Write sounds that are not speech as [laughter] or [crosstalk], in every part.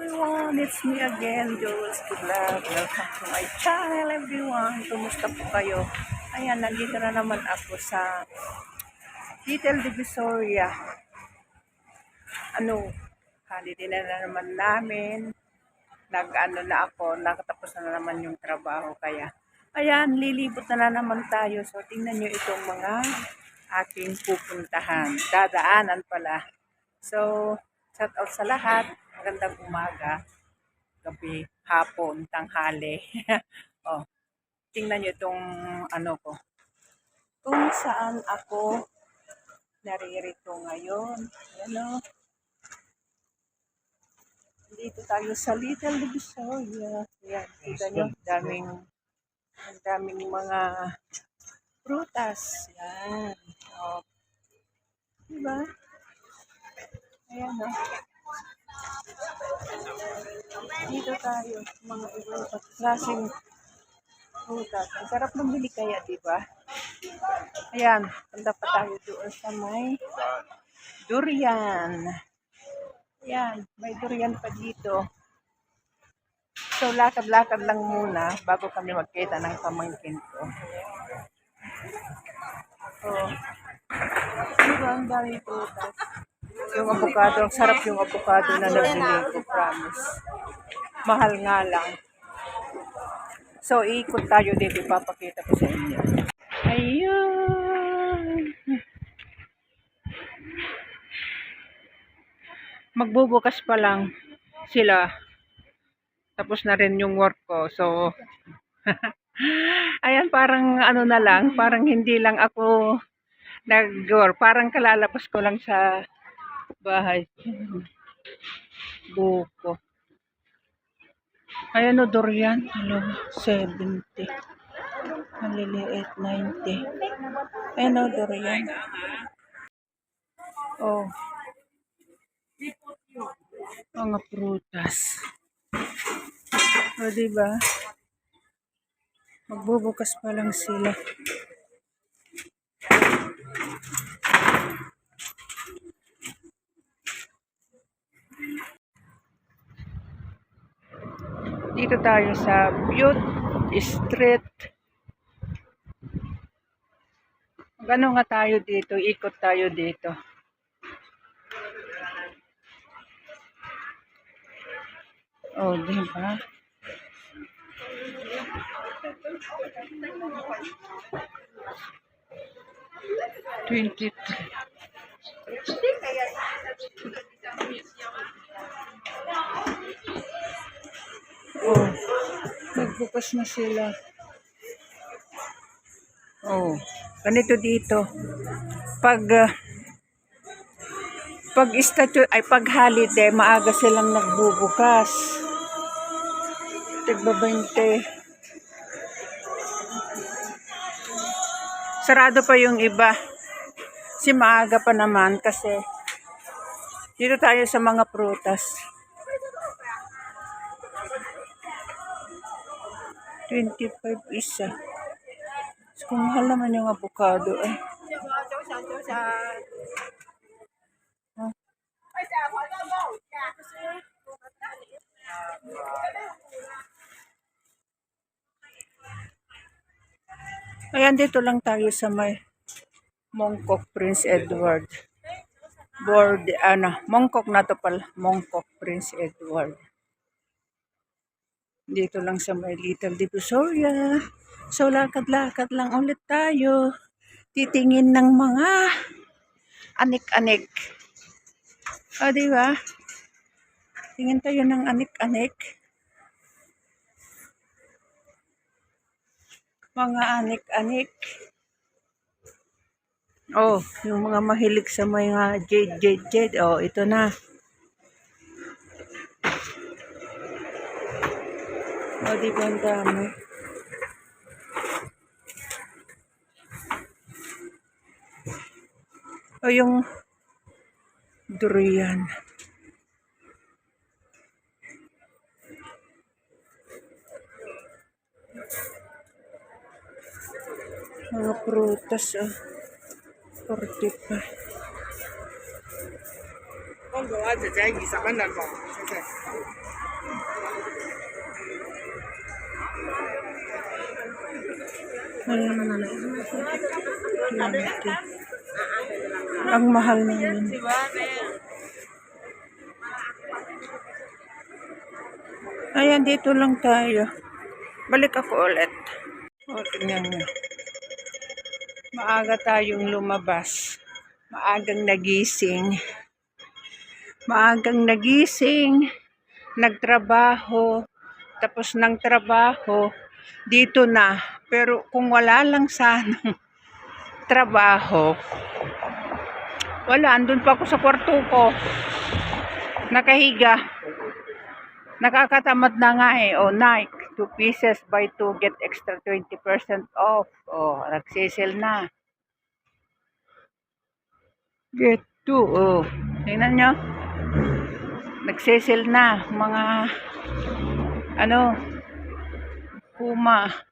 everyone! It's me again, Jules Vlog. Welcome to my channel, everyone. Kumusta po kayo? Ayan, nandito na naman ako sa Little Divisoria. Ano, holiday na, na naman namin. Nag-ano na ako, nakatapos na, na naman yung trabaho. Kaya, ayan, lilibot na, na naman tayo. So, tingnan nyo itong mga aking pupuntahan. Dadaanan pala. So, shout out sa lahat. Magandang umaga, gabi, hapon, tanghali. [laughs] oh, tingnan nyo itong ano ko. Kung saan ako naririto ngayon. Ano? Dito tayo sa Little Divisoria. Ayan, kita nyo, daming, daming mga prutas. Yan. Oh. Diba? Ayan, oh. Dito tayo, mga ibang klaseng prutas. Ang sarap mamili kaya, di ba? Ayan, punta pa tayo doon sa may durian. Ayan, may durian pa dito. So, lakad-lakad lang muna bago kami magkita ng pamangkin ko. So, diba ang dami prutas? Yung avocado, ang sarap yung avocado na nabili ko, promise. Mahal nga lang. So, ikot tayo dito, ipapakita ko sa inyo. Ayun. Magbubukas pa lang sila. Tapos na rin yung work ko. So, [laughs] ayan, parang ano na lang, parang hindi lang ako nag-work. Parang kalalabas ko lang sa bahay. Buko. Ayan o, durian. Hello, 70. Maliliit, 90. Ayan o, durian. Oh. Mga prutas. O, diba? Magbubukas pa lang sila. Dito tayo sa Butte Street. Gano nga tayo dito, ikot tayo dito. Oh, di ba? Twenty-three. Nagbukas na sila. Oh, ganito dito. Pag ah, pag statue ay pag holiday, maaga silang nagbubukas. Tigba 20. Sarado pa yung iba. Si maaga pa naman kasi dito tayo sa mga prutas. 25 isa. So, kung mahal naman yung avocado eh. Huh? Ayan, dito lang tayo sa may Mongkok Prince Edward. Board, ano, Mongkok na to pala. Mongkok Prince Edward. Dito lang sa may Little Divisoria. So, lakad-lakad lang ulit tayo. Titingin ng mga anik-anik. O, di ba? Tingin tayo ng anik-anik. Mga anik-anik. Oh, yung mga mahilig sa mga jade, jade, jade. Oh, ito na. O, di ba ang dami? O, yung durian. Mga prutas, o. Oh. 45. Ang gawa, dyan, isa ka na lang. Sige. Mahal naman na lang. Ang mahal na yun. Ayan, dito lang tayo. Balik ako ulit. O, tingnan nyo. Maaga tayong lumabas. Maagang nagising. Maagang nagising. Nagtrabaho. Tapos ng trabaho, dito na pero kung wala lang sanang [laughs] trabaho, wala, andun pa ako sa kwarto ko. Nakahiga. Nakakatamad na nga eh. O, Nike. 2 pieces buy 2 get extra 20% off. O, nagsisale na. Get 2. O, tingnan nyo. Nagsisale na. Mga, ano, Puma.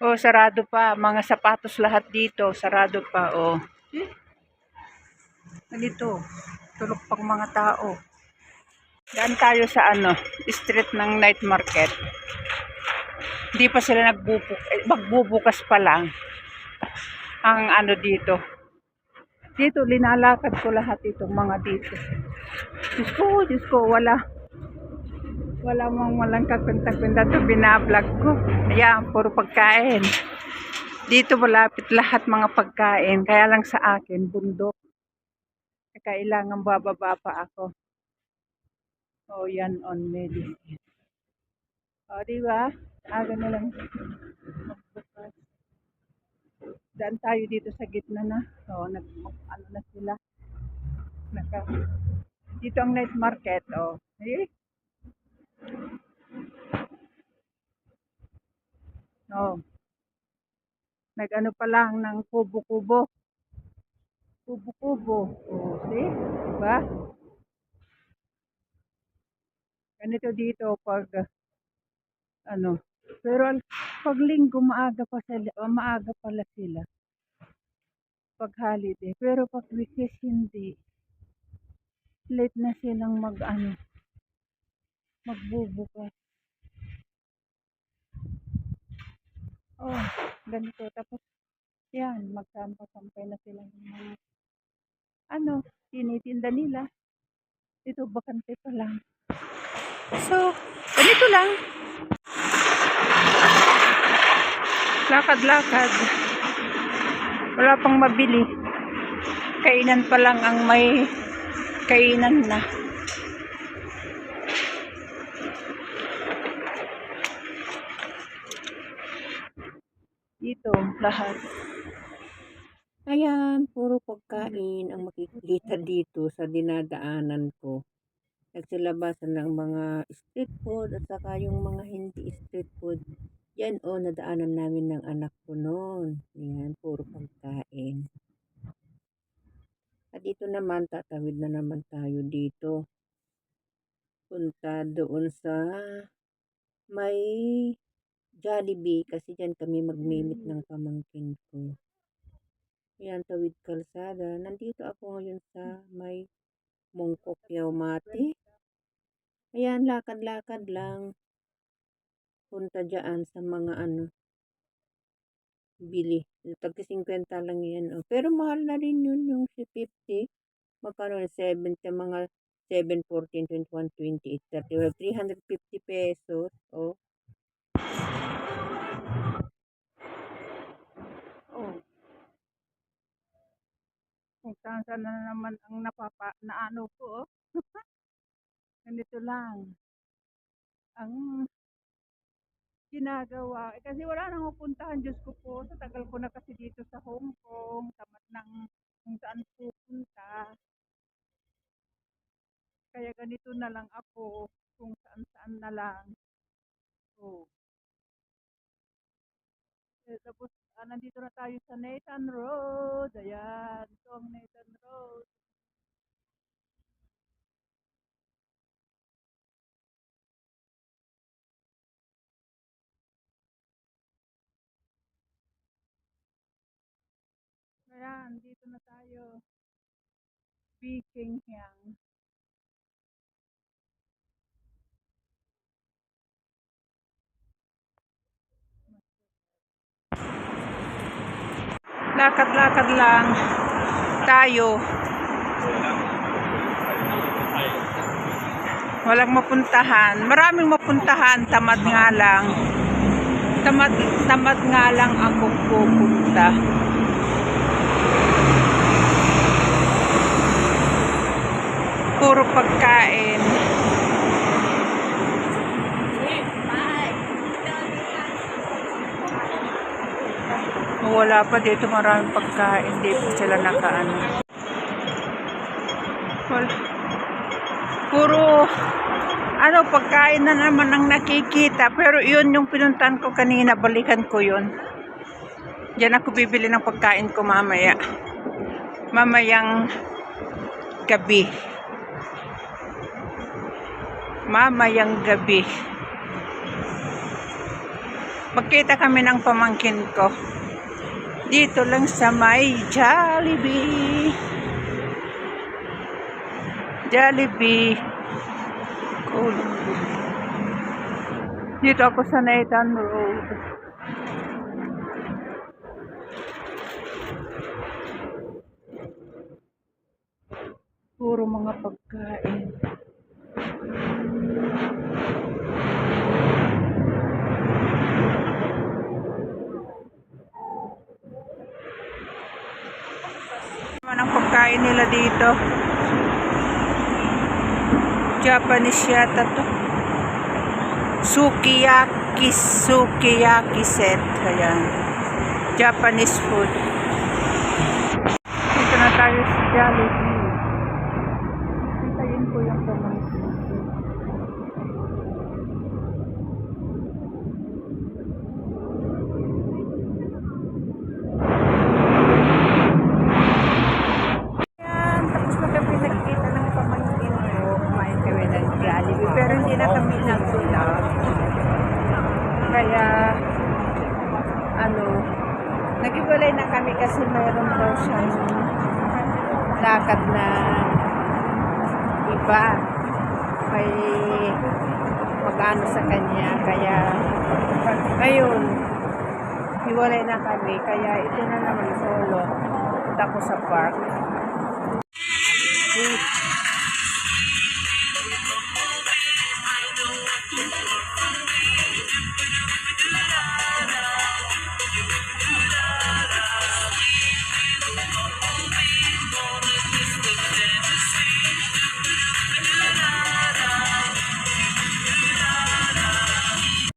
O, sarado pa. Mga sapatos lahat dito. Sarado pa. O. Ganito. Tulog pang mga tao. Daan tayo sa ano, street ng night market. Hindi pa sila nagbubuk eh, magbubukas pa lang ang ano dito. Dito, linalakad ko lahat itong mga dito. Diyos ko, Diyos ko, wala. Wala mong walang kakwenta-kwenta ito binablog ko. Ayan, puro pagkain. Dito malapit lahat mga pagkain. Kaya lang sa akin, bundok. Kailangan bababa pa ako. O yan on medicine. O di ba? Aga na lang. Daan tayo dito sa gitna na. O nag ano na sila. Naka dito ang night market. O. Eh? O. Nag-ano pa lang ng kubo-kubo. Kubo-kubo. O, see? Diba? ganito dito pag ano pero pag linggo maaga pa sila ah, maaga pala sila pag holiday pero pag weekdays hindi late na silang mag ano magbubukas oh ganito tapos yan magsampa-sampay na sila ng mga ano tinitinda nila ito bakante pa lang So, ganito lang. Lakad-lakad. Wala pang mabili. Kainan pa lang ang may kainan na. Dito, lahat. Ayan, puro pagkain ang [laughs] makikita dito sa dinadaanan ko nagsilabasan ng mga street food at saka yung mga hindi street food. Yan o, oh, nadaanan namin ng anak ko noon. Yan, puro pagkain. At dito naman, tatawid na naman tayo dito. Punta doon sa may Jollibee kasi dyan kami magmimit ng pamangkin ko. Yan, tawid kalsada. Nandito ako ngayon sa may Mongkok Yaumati. Ayan, lakad-lakad lang. Punta dyan sa mga ano, bili. Tagka 50 lang yan. Oh. Pero mahal na rin yun yung si 50. Magkano 70, mga 7, 14, 21, 28, 30. 350 pesos. Oh. Kung saan saan na naman ang napapa, naano ko, oh. [laughs] Ganito lang. Ang ginagawa. Eh, kasi wala nang pupuntahan, Diyos ko po. Sa tagal ko na kasi dito sa Hong Kong. Tamat ng kung saan pupunta. Kaya ganito na lang ako. Kung saan saan na lang. Oh. Eh, tapos, ah, nandito na tayo sa Nathan Road. Ayan. Ito ang Nathan Road. Ayan, dito na tayo. Speaking yang. Lakad-lakad lang tayo. Walang mapuntahan. Maraming mapuntahan, tamad nga lang. Tamad, tamad nga lang ako pupunta. Puro pagkain. Wala pa dito maraming pagkain. Hindi pa sila nakaano. Puro ano pagkain na naman ang nakikita. Pero yun yung pinuntan ko kanina. Balikan ko yun. Diyan ako bibili ng pagkain ko mamaya. Mamayang gabi. Mamayang gabi. Magkita kami ng pamangkin ko. Dito lang sa may Jollibee. Jollibee. Cool. Dito ako sa Nathan Road. Puro mga pagkain. Ano ang pagkain nila dito? Japanese yata to. Sukiyaki, sukiyaki set. Ayan. Japanese food. Dito na tayo sa Jollibee. Hintayin ko yung pamangkin. ko. Yan, tapos na kami nagkita ng pamangkin ko. Kumain kami ng Jollibee. Pero hindi na kami nagsulap. Kaya, ano, nagiwalay na kami kasi mayroon daw siyang lakad na iba. May mag-ano sa kanya. Kaya, ngayon, hiwalay na kami. Kaya ito na naman solo. Punta sa park.